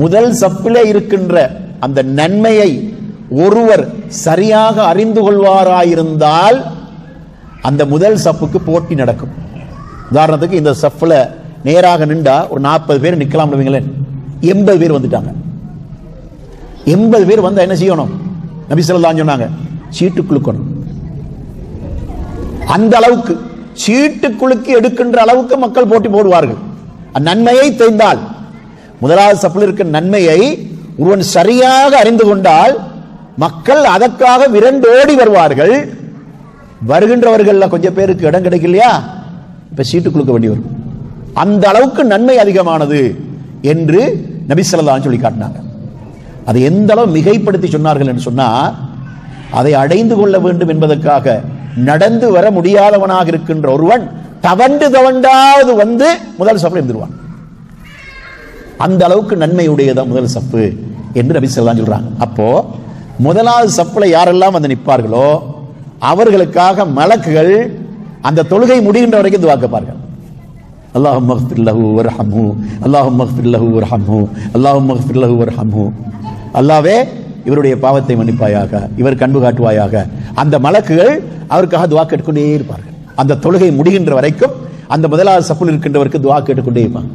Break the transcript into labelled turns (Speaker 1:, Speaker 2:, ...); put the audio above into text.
Speaker 1: முதல் சப்பிலே இருக்கின்ற அந்த நன்மையை ஒருவர் சரியாக அறிந்து கொள்வாராயிருந்தால் அந்த முதல் சப்புக்கு போட்டி நடக்கும். உதாரணத்துக்கு இந்த சஃப்ல நேராக நின்றா ஒரு நாற்பது பேர் நிற்கலாம் வைங்களேன் எண்பது பேர் வந்துட்டாங்க. எண்பது பேர் வந்தா என்ன செய்யணும்? நபி ஸல்லல்லாஹு சொன்னாங்க சீட்டு குலுக்கணும். அந்த அளவுக்கு சீட்டு குலுக்கி எடுக்கின்ற அளவுக்கு மக்கள் போட்டி போடுவார்கள். அந்நன்மையை தெரிந்தால் முதலாவது சப்பில் இருக்க நன்மையை ஒருவன் சரியாக அறிந்து கொண்டால் மக்கள் அதற்காக விரண்டோடி வருவார்கள். வருகின்றவர்கள்ல கொஞ்சம் பேருக்கு இடம் கிடைக்கலையா? இப்ப சீட்டு கொடுக்க வேண்டி வரும். அந்த அளவுக்கு நன்மை அதிகமானது என்று நபி சொல்லி காட்டினாங்க அதை எந்த அளவு மிகைப்படுத்தி சொன்னார்கள் என்று சொன்னா அதை அடைந்து கொள்ள வேண்டும் என்பதற்காக நடந்து வர முடியாதவனாக இருக்கின்ற ஒருவன் தவண்டு தவண்டாவது வந்து முதல் சப்பில் இருந்துருவான் அந்த அளவுக்கு நன்மையுடையதான் முதல் சப்பு என்று நபி ஸல்லல்லாஹு சொல்றாங்க. அப்போ முதலாவது சப்புல யாரெல்லாம் வந்து நிற்பார்களோ அவர்களுக்காக மலக்குகள் அந்த தொழுகை முடிகின்ற வரைக்கும் துவாக்கப்பார்கள் அல்லாஹும் மக்ஃபிர் ஒரு வர்ஹம்ஹு அல்லாஹும் மக்ஃபிர் ஒரு வர்ஹம்ஹு அல்லாஹும் மக்ஃபிர் ஒரு ஹம்மு அல்லாவே இவருடைய பாவத்தை மன்னிப்பாயாக இவர் கண்பு காட்டுவாயாக அந்த மலக்குகள் அவருக்காக துவா கேட்டுக்கொண்டே இருப்பார்கள். அந்த தொழுகை முடிகின்ற வரைக்கும் அந்த முதலாவது சப்புல் இருக்கின்றவருக்கு துவா கேட்டுக்கொண்டே இருப்பாங்க.